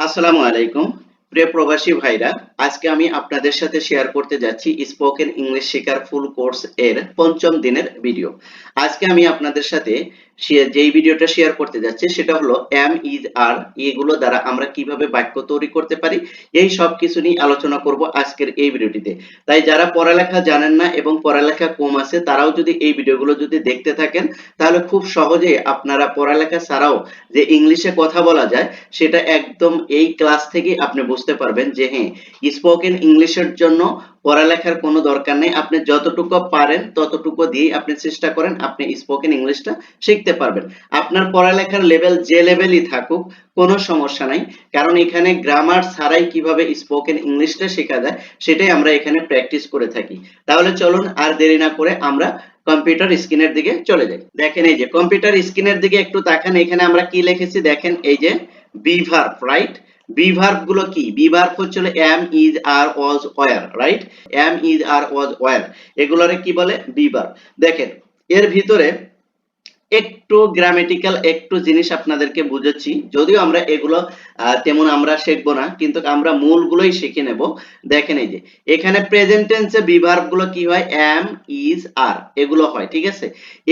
আসসালামু আলাইকুম। প্রিয় প্রবাসী ভাইরা, আজকে আমি আপনাদের সাথে শেয়ার করতে যাচ্ছি স্পোকেন ইংলিশ শেখার ফুল কোর্স এর পঞ্চম দিনের ভিডিও আজকে আমি আপনাদের সাথে যেই ভিডিওটা শেয়ার করতে যাচ্ছি সেটা হলো এম ইজ আর এগুলো দ্বারা আমরা কীভাবে বাক্য তৈরি করতে পারি, এই সব কিছু নিয়ে আলোচনা করব আজকের এই ভিডিওটিতে। তাই যারা পড়ালেখা জানেন না এবং পড়ালেখা কম আছে, তারাও যদি এই ভিডিওগুলো যদি দেখতে থাকেন, তাহলে খুব সহজে আপনারা পড়ালেখা ছাড়াও যে ইংলিশে কথা বলা যায়, সেটা একদম এই ক্লাস থেকে আপনি বুঝতে পারবেন যে হ্যাঁ স্পোকেন ইংলিশের জন্য পড়ালেখার কোনো দরকার নেই। আপনি যতটুকু পারেন, ততটুকু দিয়ে আপনি চেষ্টা করেন, আপনি স্পোকেন ইংলিশটা শিখতে পারবেন। আপনার পড়ালেখার লেভেল যে লেভেলই থাকুক, কোনো সমস্যা নাই। কারণ এখানে গ্রামার ছাড়াই কীভাবে স্পোকেন ইংলিশটা শেখা যায়, সেটাই আমরা এখানে প্র্যাকটিস করে থাকি। তাহলে চলুন আর দেরি না করে আমরা কম্পিউটার স্ক্রিনের দিকে চলে যাই। দেখেন এই যে কম্পিউটার স্ক্রিনের দিকে একটু তাকান। এখানে আমরা কি লিখেছি? দেখেন এই যে বিভার রাইট বিভার্বগুলো কি? বিভার্ব হচ্ছে am is are was were right am is are was were এগুলোরে কি বলে? বিভার্ব দেখেন, এর ভিতরে একটু গ্রামেটিক্যাল একটু জিনিস আপনাদেরকে বুঝাচ্ছি। যদিও আমরা এগুলো তেমন আমরা শিখব না, কিন্তু আমরা মূলগুলোই শিখে নেব। দেখেন এই যে, এখানে প্রেজেন্ট টেন্সে বিভার্বগুলো কি হয়? এম ইজ আর এগুলো হয়, ঠিক আছে?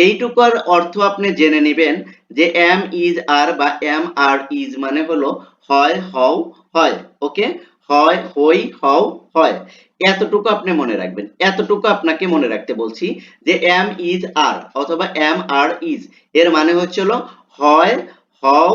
এইটুকুর অর্থ আপনি জেনে নেবেন যে এম ইজ আর বা এম আর ইজ মানে হলো হয়, হও, হয় ওকে হয়, হই, হও, হয়। এতটুকু আপনি মনে রাখবেন। এতটুকু আপনাকে মনে রাখতে বলছি যে এম ইজ আর অথবা এম আর ইজ এর মানে হচ্ছে হলো হয়, হও,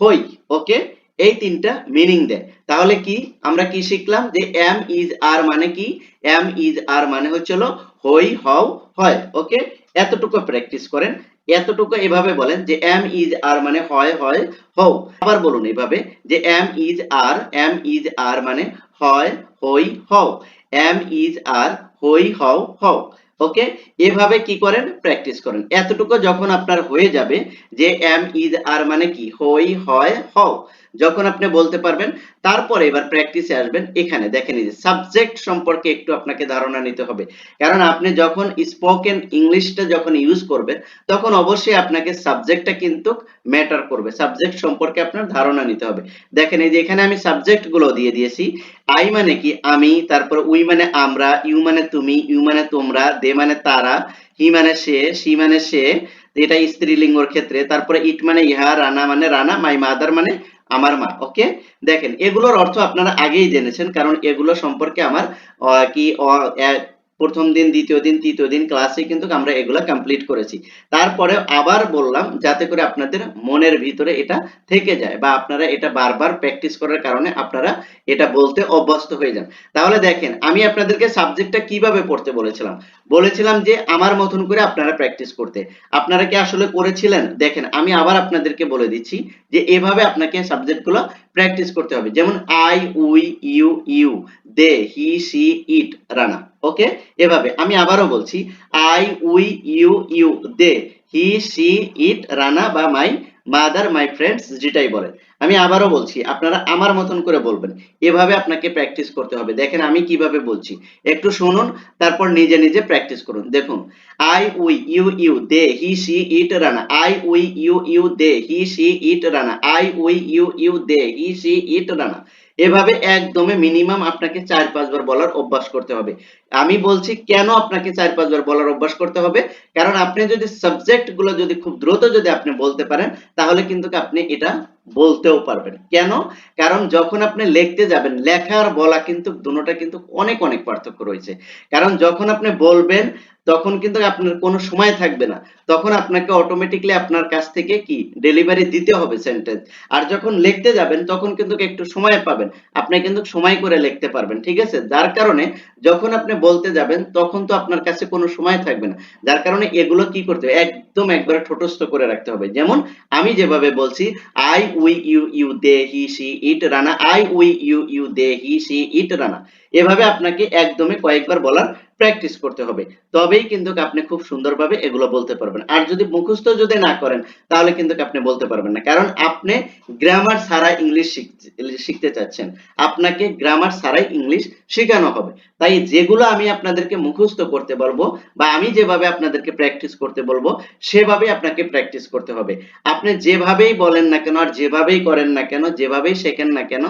হই ওকে এই তিনটা মিনিং দেয়। তাহলে কি? আমরা কি শিখলাম? যে এম ইজ আর মানে কি? এম ইজ আর মানে হচ্ছে হলো হই, হও, হয় ওকে এতটুকু প্র্যাকটিস করেন। এতটুকু এভাবে বলেন যে এম ইজ আর মানে হয় হয়, হও। আবার বলুন এভাবে যে am is are am is are মানে হয়, হই, হও। এম ইজ আর হই, হও হও। ওকে? এভাবে কি করেন? প্র্যাকটিস করেন। এতটুকু যখন আপনার হয়ে যাবে যে এম ইজ আর মানে কি? হই, হয়, হও। যখন আপনি বলতে পারবেন, তারপরে এবার প্র্যাকটিসে আসবেন, এখানে দেখেন যে সাবজেক্ট সম্পর্কে একটু আপনাকে ধারণা নিতে হবে। কারণ আপনি যখন স্পোকেন ইংলিশটা যখন ইউজ করবেন, তখন অবশ্যই আপনাকে সাবজেক্টটা কিন্তু ম্যাটার করবে। সাবজেক্ট সম্পর্কে আপনার ধারণা নিতে হবে। দেখেন এই যে এখানে আমি সাবজেক্টগুলো দিয়ে দিয়েছি। আই মানে কি? আমি, তারপর উই মানে আমরা ইউ মানে তুমি ইউ মানে তোমরা দে মানে তারা হি মানে সে সি মানে সে এটা স্ত্রীলিঙ্গর ক্ষেত্রে, তারপরে ইট মানে ইহা, রানা মানে রানা মাই মাদার মানে আমার মা ওকে দেখেন এগুলোর অর্থ আপনারা আগেই জেনেছেন কারণ এগুলো সম্পর্কে আমার কি প্রথম দিন, দ্বিতীয় দিন, তৃতীয় দিন ক্লাসে কিন্তু আমরা এগুলা কমপ্লিট করেছি। তারপরে আবার বললাম, যাতে করে আপনাদের মনের ভিতরে এটা থেকে যায় বা আপনারা এটা বারবার প্র্যাকটিস করার কারণে আপনারা এটা বলতে অভ্যস্ত হয়ে যান। তাহলে দেখেন, আমি আপনাদেরকে সাবজেক্টটা কীভাবে পড়তে বলেছিলাম? বলেছিলাম যে, আমার মতন করে আপনারা প্র্যাকটিস করতে। আপনারা কি আসলে করেছিলেন? দেখেন, আমি আবার আপনাদেরকে বলে দিচ্ছি যে, এভাবে আপনাকে সাবজেক্টগুলো প্র্যাকটিস করতে হবে। যেমন I we you you they he she it Rana. Okay? এভাবে। আমি আবারও বলছি I we you you they he she it Rana বা মাই মাদার, মাই ফ্রেন্ডস, যেটাই বলেন। আমি আবারও বলছি, আপনারা আমার মতন করে বলবেন। এভাবে আপনাকে প্র্যাকটিস করতে হবে। দেখেন, আমি কীভাবে বলছি। একটু শুনুন, তারপর নিজে নিজে প্র্যাকটিস করুন। দেখুন, I we you you, they, he she it, Rana. I we you you, they, he she it, Rana. I we you you, they, he she it, Rana. এভাবে একদমই মিনিমাম আপনাকে চার পাঁচবার বলার অভ্যাস করতে হবে। আমি বলছি কেন আপনাকে চার পাঁচবার বলার অভ্যাস করতে হবে? কারণ আপনি যদি সাবজেক্টগুলো যদি খুব দ্রুত যদি আপনি বলতে পারেন, তাহলে কিন্তু আপনি এটা বলতেও পারবেন। কেন? কারণ যখন আপনি লিখতে যাবেন, লেখা আর বলা কিন্তু দুটোটা কিন্তু অনেক অনেক পার্থক্য রয়েছে। কারণ যখন আপনি বলবেন, তখন কিন্তু আপনার কোনো সময় থাকবে না। তখন আপনাকে অটোমেটিকলি আপনার কাছ থেকে কি? ডেলিভারি দিতে হবে সেন্টেন্স আর যখন লিখতে যাবেন, তখন কিন্তু একটু সময় পাবেন। আপনি কিন্তু সময় করে লিখতে পারবেন, ঠিক আছে? যার কারণে যখন আপনি বলতে যাবেন, তখন তো আপনার কাছে কোনো সময় থাকবে না। যার কারণে এগুলো কি করতে হবে? একদম একবারে ঠোঁটস্থ করে রাখতে হবে। যেমন, আমি যেভাবে বলছি I we you you they, he, she, it, Rana. I we you you they, he, she, it, Rana. এভাবে আপনাকে একদমই কয়েকবার বলার প্র্যাকটিস করতে হবে। তবেই কিন্তু আপনি খুব সুন্দরভাবে এগুলো বলতে পারবেন। আর যদি মুখস্থ যদি না করেন, তাহলে কিন্তু আপনি বলতে পারবেন না। কারণ আপনি গ্রামার ছাড়া ইংলিশ শিখতে চাচ্ছেন। আপনাকে গ্রামার ছাড়াই ইংলিশ শেখানো হবে। তাই যেগুলো আমি আপনাদেরকে মুখস্থ করতে বলব বা আমি যেভাবে আপনাদেরকে প্র্যাকটিস করতে বলব সেভাবে আপনাকে প্র্যাকটিস করতে হবে। আপনি যেভাবেই বলেন না কেন, আর যেভাবেই করেন না কেন, যেভাবেই শেখেন না কেন,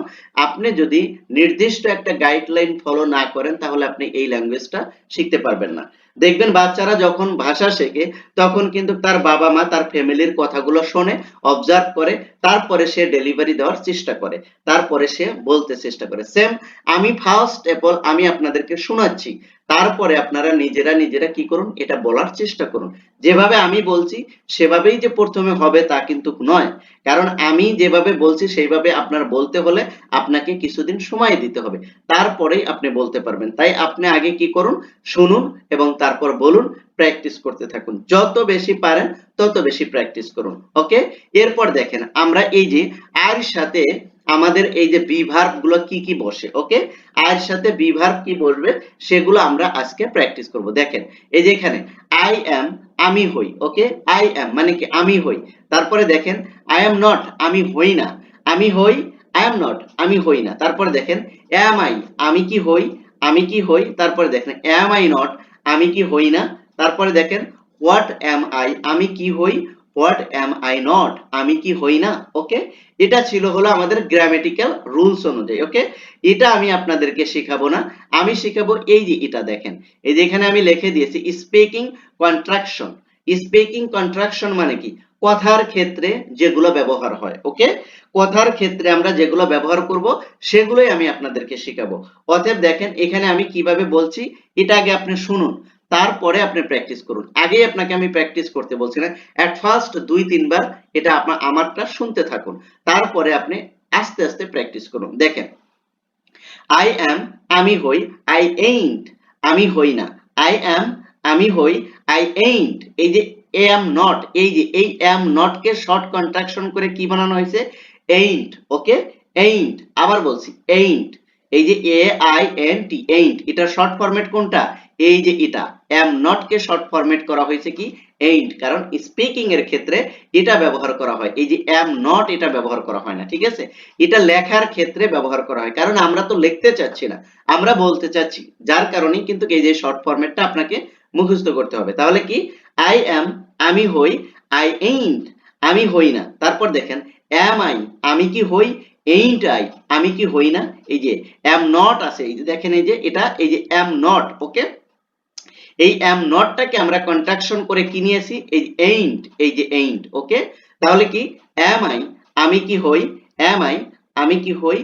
আপনি যদি নির্দিষ্ট একটা গাইডলাইন ফলো না করেন, তাহলে আপনি এই ল্যাঙ্গুয়েজটা শিখতে পারবেন না। দেখবেন বাচ্চারা যখন ভাষা শেখে, তখন কিন্তু তার বাবা মা তার ফ্যামিলির কথাগুলো শোনে অবজার্ভ করে, তারপরে সে ডেলিভারি দেওয়ার চেষ্টা করে, তারপরে সে বলতে চেষ্টা করে। সেম আমি ফার্স্ট অ্যাপল আমি আপনাদেরকে শোনাচ্ছি। তারপরে আপনারা নিজেরা নিজেরা কি করুন? এটা বলার চেষ্টা করুন। যেভাবে আমি বলছি, সেভাবেই যে প্রথমে হবে তা কিন্তু নয়। কারণ আমি যেভাবে বলছি, সেইভাবে আপনার বলতে হলে আপনাকে কিছুদিন সময় দিতে হবে। তারপরেই আপনি বলতে পারবেন। তাই আপনি আগে কি করুন? শুনুন এবং তারপর বলুন, প্র্যাকটিস করতে থাকুন। যত বেশি পারেন, তত বেশি প্র্যাকটিস করুন। ওকে? এরপর দেখেন, আমরা এই যে আর সাথে আমাদের এই যে বিভার্বগুলো কি কি বসে ওকে আয়ের সাথে বিভার্ব কি বসবে, সেগুলো আমরা আজকে প্র্যাকটিস করব। দেখেন, এই যে এখানে আই অ্যাম আমি হই ওকে আই অ্যাম মানে কি, আমি হই। তারপরে দেখেন আই অ্যাম নট আমি হই না। আমি হই আই অ্যাম নট আমি হই না। তারপরে দেখেন অ্যাম আই আমি কি হই, আমি কি হই? তারপরে দেখেন অ্যাম আই নট আমি কি হই না? তারপরে দেখেন হোয়াট অ্যাম আই আমি কি হই হোয়াট অ্যাম আই নট আমি কি হই না? ওকে এটা ছিল হলো আমাদের গ্রামেটিক্যাল রুলস অনুযায়ী ওকে এটা আমি আপনাদেরকে শেখাবো না। আমি শেখাবো এই যে এটা দেখেন। এই যে এখানে আমি লিখে দিয়েছি স্পিকিং কন্ট্রাকশন স্পিকিং কন্ট্রাকশন মানে কি? কথার ক্ষেত্রে যেগুলো ব্যবহার হয় ওকে কথার ক্ষেত্রে আমরা যেগুলো ব্যবহার করব, সেগুলোই আমি আপনাদেরকে শেখাবো। অতএব দেখেন, এখানে আমি কীভাবে বলছি, এটা আগে আপনি শুনুন। তারপরে আপনি প্র্যাকটিস করুন। আগেই আপনাকে আমি প্র্যাকটিস করতে বলছি না। অ্যাট ফার্স্ট দুই, তিনবার এটা আপনার আমারটা শুনতে থাকুন। তারপরে আপনি আস্তে আস্তে প্র্যাকটিস করুন। দেখেন আই অ্যাম আমি হই আই এইন্ট আমি হই না। আই অ্যাম আমি হই আই এইন্ট এই যে এ এম নট এই যে এই am not K short contraction করে কি বানানো হয়েছে? এইন্ট ওকে এইন্ট আবার বলছি এইন্ট এই যে A I N T ain't এটার শর্ট ফরম্যাট কোনটা? এই যে এটা। Am not K short format করা হয়েছে কি? এইন্ট কারণ স্পিকিং এর ক্ষেত্রে এটা ব্যবহার করা হয়। এই যে এম নট এটা ব্যবহার করা হয় না, ঠিক আছে? এটা লেখার ক্ষেত্রে ব্যবহার করা হয়, কারণ আমরা তো লিখতে চাচ্ছি না। আমরা বলতে চাচ্ছি, যার কারণেই কিন্তু এই যে শর্ট ফরম্যাটটা আপনাকে মুখস্থ করতে হবে। তাহলে কি? আই এম আমি হই আই এইন্ট আমি হই না। তারপর দেখেন এম আই আমি কি হই? এইন্ট আই আমি কি হই না? এই যে এম নট আছে, এই যে দেখেন এই যে এটা, এই যে এম নট ওকে এই এম নটটাকে আমরা কন্ট্রাকশন করে কি নিয়েছি? এই এইন্ট এই যে এইন্ট ওকে তাহলে কি এম আই আমি কি হই? এম আই আমি কি হই?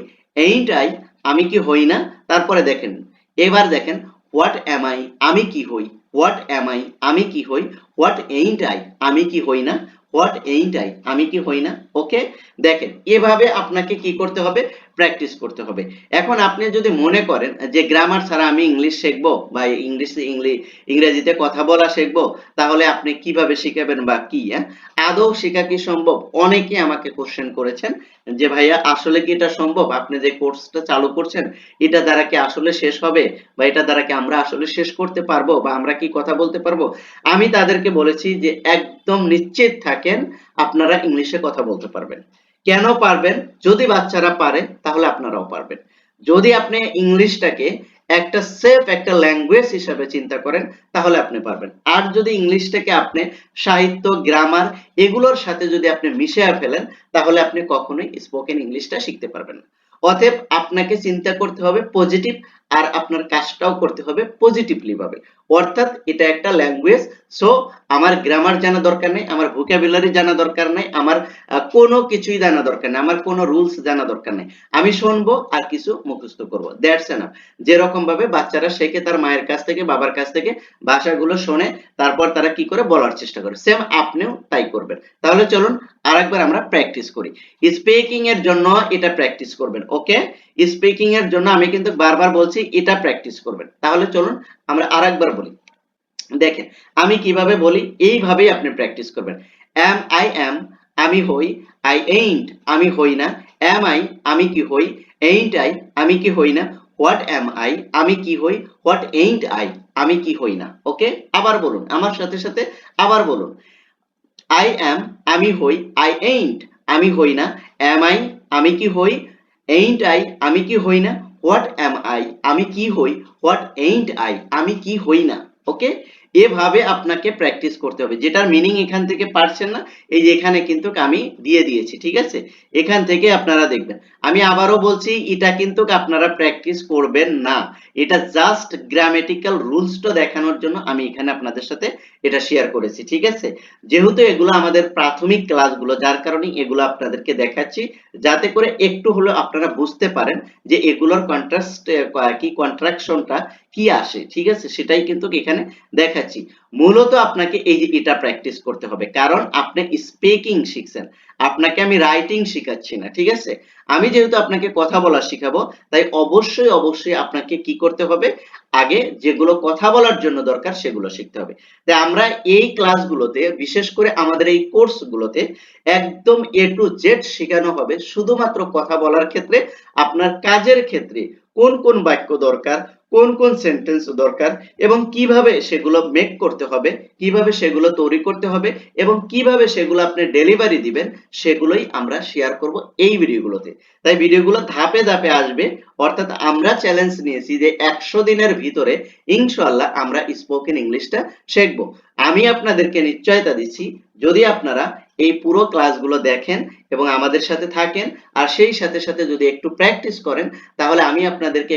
এইন্ট আই আমি কি হই না? তারপরে দেখেন, এবার দেখেন হোয়াট এম আই আমি কি হই? হোয়াট এম আই আমি কি হই? হোয়াট এইন্ট আই আমি কি হই না? হোয়াট এইটাই। আমি কি হই না? ওকে দেখেন এভাবে আপনাকে কি করতে হবে? প্র্যাকটিস করতে হবে। এখন আপনি যদি মনে করেন যে গ্রামার ছাড়া আমি ইংলিশ শিখব বা ইংলিশ ইংলিশ ইংরেজিতে কথা বলা শিখব, তাহলে আপনি কীভাবে শিখাবেন বা কি হ্যাঁ? আদৌ শেখা কি সম্ভব? অনেকে আমাকে কোশ্চেন করেছেন যে, ভাইয়া, আসলে কি এটা সম্ভব? আপনি যে কোর্সটা চালু করছেন, এটা দ্বারা কি আসলে শেষ হবে? বা এটা দ্বারা কি আমরা আসলে শেষ করতে পারব? বা আমরা কি কথা বলতে পারব? আমি তাদেরকে বলেছি যে, একদম নিশ্চিত থাকেন, আপনারা ইংলিশে কথা বলতে পারবেন। কেন পারবেন? যদি বাচ্চারা পারে, তাহলে আপনারাও পারবেন। যদি আপনি ইংলিশটাকে একটা সেফ একটা ল্যাঙ্গুয়েজ হিসাবে চিন্তা করেন, তাহলে আপনি পারবেন। আর যদি ইংলিশটাকে আপনি সাহিত্য গ্রামার এগুলোর সাথে যদি আপনি মিশিয়ে ফেলেন, তাহলে আপনি কখনোই স্পোকেন ইংলিশটা শিখতে পারবেন না। অতএব আপনাকে চিন্তা করতে হবে পজিটিভ আর আপনার কাজটাও করতে হবে পজিটিভলি ভাবে। অর্থাৎ এটা একটা ল্যাঙ্গুয়েজ সো আমার গ্রামার জানা দরকার নেই, আমার ভোকাবুলারি জানা দরকার নেই, আমার কোনো কিছুই জানা দরকার নেই, আমার কোনো রুলস জানা দরকার নেই। আমি শুনব আর কিছু মুখস্থ করব। দ্যাটস এনাফ যেরকম ভাবে বাচ্চারা শেখে তার মায়ের কাছ থেকে, বাবার কাছ থেকে ভাষাগুলো শোনে, তারপর তারা কি করে বলার চেষ্টা করে। সেম আপনিও তাই করবেন। তাহলে চলুন আরেকবার আমরা প্র্যাকটিস করি। স্পিকিং এর জন্য এটা প্র্যাকটিস করবেন ওকে স্পিকিং এর জন্য আমি কিন্তু বারবার বলছি, এটা প্র্যাকটিস করবেন। তাহলে চলুন আমরা আরেকবার বলি। দেখেন, আমি কীভাবে বলি? এইভাবেই আপনি প্র্যাকটিস করবেন। এম আই এম আমি হই। আই এইন্ট আমি হই না। এম আই আমি কি হই? এইন্ট আই আমি কি হই না? হোয়াট অ্যাম আই আমি কি হই? হোয়াট এইন্ট আই আমি কি হই না? ওকে আবার বলুন, আমার সাথে সাথে আবার বলুন। আই অ্যাম আমি হই। আই এইন্ট আমি হই না। অ্যাম আই আমি কি হই? এইন্ট আই আমি কি হই না? হোয়াট অ্যাম আই আমি কি হই? হোয়াট এইন্ট আই আমি কি হই না? ওকে এভাবে আপনাকে প্র্যাকটিস করতে হবে। যেটার মিনিং এখান থেকে পারছেন না, এই যে এখানে কিন্তু আমি দিয়ে দিয়েছি, ঠিক আছে? এখান থেকে আপনারা দেখবেন। আমি আবারও বলছি, এটা কিন্তু আপনারা প্র্যাকটিস করবেন না। এটা জাস্ট গ্রামেটিক্যাল রুলসটা দেখানোর জন্য আমি এখানে আপনাদের সাথে এটা শেয়ার করেছি, ঠিক আছে? যেহেতু এগুলো আমাদের প্রাথমিক ক্লাসগুলো যার কারণে এগুলো আপনাদেরকে দেখাচ্ছি, যাতে করে একটু হলেও আপনারা বুঝতে পারেন যে এগুলোর কন্ট্রাস্ট কি কন্ট্রাকশনটা কি আসে, ঠিক আছে? সেটাই কিন্তু এখানে দেখাচ্ছি মূলত আপনাকে এই যে এটা প্র্যাকটিস করতে হবে। কারণ আপনি স্পিকিং শিখছেন। আপনাকে আমি রাইটিং শেখাচ্ছি না, ঠিক আছে? আমি যেহেতু আপনাকে কথা বলা শিখাবো, তাই অবশ্যই অবশ্যই আপনাকে কি করতে হবে? আগে যেগুলো কথা বলার জন্য দরকার সেগুলো শিখতে হবে। তাই আমরা এই ক্লাসগুলোতে বিশেষ করে আমাদের এই কোর্সগুলোতে একদম এ টু জেড শেখানো হবে। শুধুমাত্র কথা বলার ক্ষেত্রে, আপনার কাজের ক্ষেত্রে কোন কোন বাক্য দরকার কোন কোন সেন্টেন্স দরকার এবং কীভাবে সেগুলো মেক করতে হবে, কীভাবে সেগুলো তৈরি করতে হবে এবং কীভাবে সেগুলো আপনি ডেলিভারি দিবেন, সেগুলোই আমরা শেয়ার করব এই ভিডিওগুলোতে। তাই ভিডিওগুলো ধাপে ধাপে আসবে, অর্থাৎ আমরা চ্যালেঞ্জ নিয়েছি যে একশো দিনের ভিতরে ইনশাল্লাহ আমরা স্পোকেন ইংলিশটা শিখব। আমি আপনাদেরকে নিশ্চয়তা দিচ্ছি, যদি আপনারা এই পুরো ক্লাসগুলো দেখেন এবং আমাদের সাথে থাকেন, আর সেই সাথে সাথে যদি একটু প্র্যাকটিস করেন, তাহলে আমি আপনাদেরকে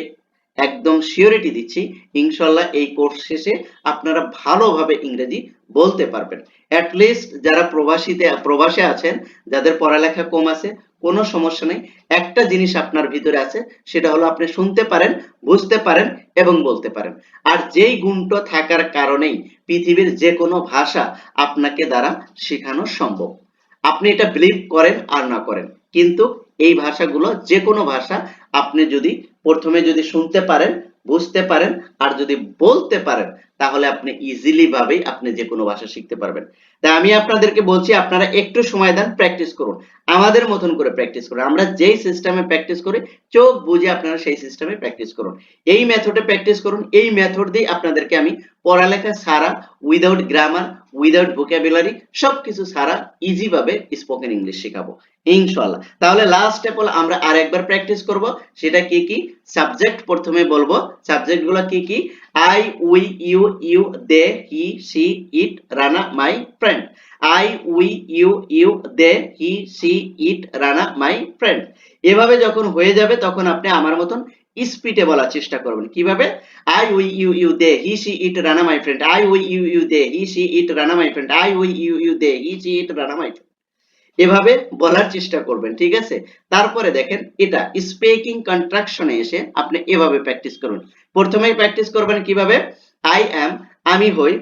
একদম শিওরিটি দিচ্ছি। ইনশাল্লাহ এই কোর্স শেষে আপনারা ভালোভাবে ইংরেজি বলতে পারবেন। অ্যাট লিস্ট যারা প্রবাসীতে, প্রবাসে আছেন, যাদের পড়ালেখা কম আছে, কোনো সমস্যা নেই। একটা জিনিস আপনার ভিতরে আছে, সেটা হলো আপনি শুনতে পারেন, বুঝতে পারেন এবং বলতে পারেন। আর যেই গুণটা থাকার কারণেই পৃথিবীর যে কোনো ভাষা আপনাকে দ্বারা শেখানো সম্ভব। আপনি এটা বিলিভ করেন আর না করেন। কিন্তু এই ভাষাগুলো যে কোনো ভাষা আপনি যদি প্রথমে যদি শুনতে পারেন বুঝতে পারেন আর যদি বলতে পারেন তাহলে আপনি ইজিলি ভাবেই আপনি যে কোনো ভাষা শিখতে পারবেন। তাই আমি আপনাদেরকে বলছি, আপনারা একটু সময় দেন প্র্যাকটিস করুন। আমাদের মতন করে প্র্যাকটিস করুন। আমরা যেই সিস্টেমে প্র্যাকটিস করি, চোখ বুঝে আপনারা সেই সিস্টেমে প্র্যাকটিস করুন। এই মেথডে প্র্যাকটিস করুন। এই মেথড দিয়ে আপনাদেরকে আমি পড়ালেখা সারা উইদাউট গ্রামার উইদাউট ভোকাবুলারি সবকিছু সারা ইজি ভাবে স্পোকেন ইংলিশ শেখাবো। ইনশাআল্লাহ। তাহলে লাস্ট স্টেপ হলো আমরা আরেকবার প্র্যাকটিস করব। সেটা কি কি? সাবজেক্ট প্রথমে বলব। সাবজেক্টগুলো কি কি? I we you you they he she it Rana my friend I we you you they he she it Rana my friend এভাবে যখন হয়ে যাবে, তখন আপনি আমার মতন স্পিডে বলার চেষ্টা করবেন। কীভাবে? I we you you they he she it Rana my friend I we you you they he she it Rana my friend I we you you they he she it Rana my friend এভাবে বলার চেষ্টা করবেন, ঠিক আছে? তারপরে দেখেন, এটা speaking কন্ট্রাকশনে এসে আপনি এভাবে প্র্যাকটিস করুন। প্রথমেই প্র্যাকটিস করবেন কীভাবে? আই অ্যাম আমি হই।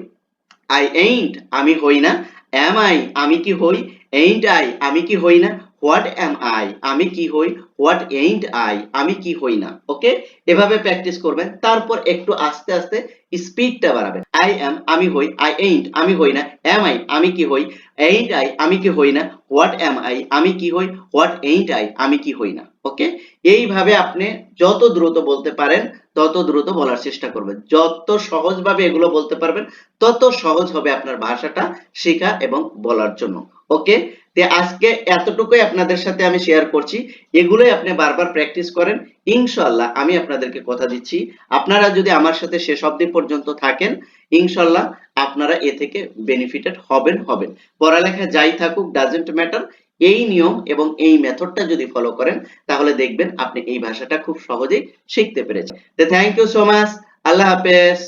আই এইন্ট আমি হই না। অ্যাম আই আমি কি হই? এইন্ট আই আমি কি হই না? হোয়াট অ্যাম আই আমি কি হই? হোয়াট এইন্ট আই আমি কি হই না? ওকে এভাবে প্র্যাকটিস করবেন। তারপর একটু আস্তে আস্তে স্পিডটা বাড়াবেন। আই অ্যাম আমি হই। আই এইন্ট আমি হই না। অ্যাম আই আমি কি হই? এইন্ট আই আমি কি হই না? হোয়াট অ্যাম আই আমি কি হই? হোয়াট এইন্ট আই আমি কি হই না? ওকে এইভাবে আপনি যত দ্রুত বলতে পারেন, তত দ্রুত বলার চেষ্টা করবেন। যত সহজভাবে এগুলো বলতে পারবেন, তত সহজ হবে আপনার ভাষাটা শেখা এবং বলার জন্য। ওকে তে আজকে এতটুকুই আপনাদের সাথে আমি শেয়ার করছি। এগুলোই আপনি বারবার প্র্যাকটিস করেন। ইনশাল্লাহ আমি আপনাদেরকে কথা দিচ্ছি। আপনারা যদি আমার সাথে শেষ অবধি পর্যন্ত থাকেন ইনশাল্লাহ আপনারা এ থেকে বেনিফিটেড হবেন হবেন। পড়ালেখা যাই থাকুক ডাজেন্ট ম্যাটার এই নিয়ম এবং এই মেথডটা যদি ফলো করেন, তাহলে দেখবেন আপনি এই ভাষাটা খুব সহজেই শিখতে পেরেছেন। তো থ্যাংক ইউ সো মাচ আল্লাহ হাফেজ।